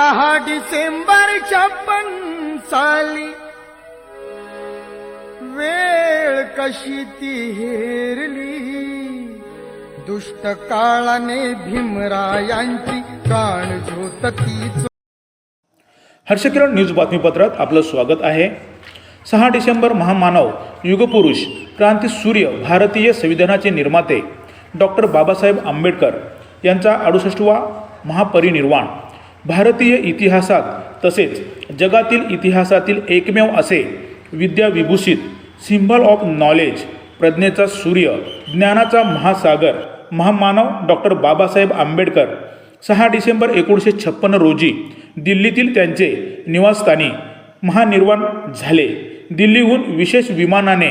दहा डिसेंबर छप्पन साली वेळ कशी ती हेरली. दुष्ट काळाने भीमरायांची प्राण ज्योत हर्षकिरण न्यूज बातमीपत्रात आपलं स्वागत आहे. सहा डिसेंबर महामानव युगपुरुष क्रांती सूर्य भारतीय संविधानाचे निर्माते डॉक्टर बाबासाहेब आंबेडकर यांचा अडुसष्टवा महापरिनिर्वाण. भारतीय इतिहासात तसेच जगातील इतिहासातील एकमेव असे विद्याविभूषित सिम्बल ऑफ नॉलेज प्रज्ञेचा सूर्य ज्ञानाचा महासागर महामानव डॉक्टर बाबासाहेब आंबेडकर सहा डिसेंबर एकोणीसशे छप्पन्न रोजी दिल्लीतील त्यांचे निवासस्थानी महानिर्वाण झाले. दिल्लीहून विशेष विमानाने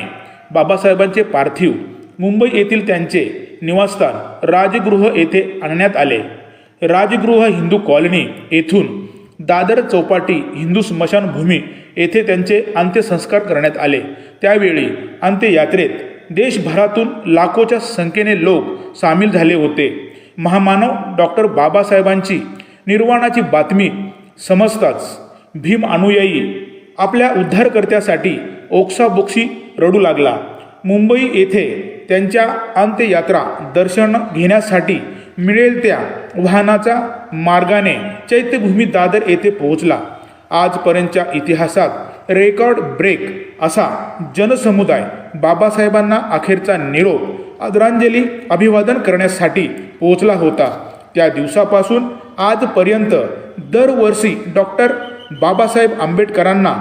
बाबासाहेबांचे पार्थिव मुंबई येथील त्यांचे निवासस्थान राजगृह येथे आणण्यात आले. राजगृह हिंदू कॉलनी येथून दादर चौपाटी हिंदू स्मशानभूमी येथे त्यांचे अंत्यसंस्कार करण्यात आले. त्यावेळी अंत्ययात्रेत देशभरातून लाखोच्या संख्येने लोक सामील झाले होते. महामानव डॉक्टर बाबासाहेबांची निर्वाणाची बातमी समजताच भीम अनुयायी आपल्या उद्धारकर्त्यासाठी ओक्साबोक्शी रडू लागला. मुंबई येथे त्यांच्या अंत्ययात्रा दर्शन घेण्यासाठी मिळेल त्या वाहनाचा मार्गाने चैत्यभूमी दादर येथे पोहोचला. आजपर्यंतच्या इतिहासात रेकॉर्ड ब्रेक असा जनसमुदाय बाबासाहेबांना अखेरचा निरोप आदरांजली अभिवादन करण्यासाठी पोहोचला होता. त्या दिवसापासून आजपर्यंत दरवर्षी डॉक्टर बाबासाहेब आंबेडकरांना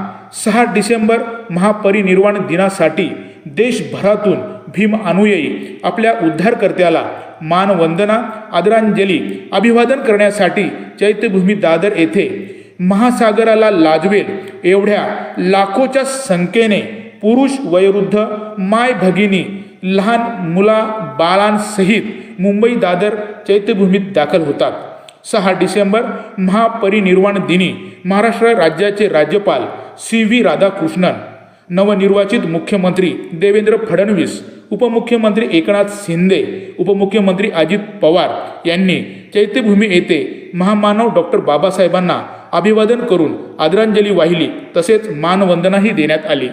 सहा डिसेंबर महापरिनिर्वाण दिनासाठी देशभरातून भीम अनुयायी आपल्या उद्धारकर्त्याला मानवंदना आदरांजली अभिवादन करण्यासाठी चैत्यभूमी दादर येथे महासागराला लाजवेल एवढ्या लाखोच्या संख्येने पुरुष वयोवृद्ध माय भगिनी लहान मुला बाळांसहित मुंबई दादर चैत्यभूमीत दाखल होतात. सहा डिसेंबर महापरिनिर्वाण दिनी महाराष्ट्र राज्याचे राज्यपाल सी व्ही राधाकृष्णन नवनिर्वाचित मुख्यमंत्री देवेंद्र फडणवीस उपमुख्यमंत्री एकनाथ शिंदे उपमुख्यमंत्री अजित पवार यांनी चैत्यभूमी येथे महामानव डॉक्टर बाबासाहेबांना अभिवादन करून आदरांजली वाहिली. तसेच मानवंदनाही देण्यात आली.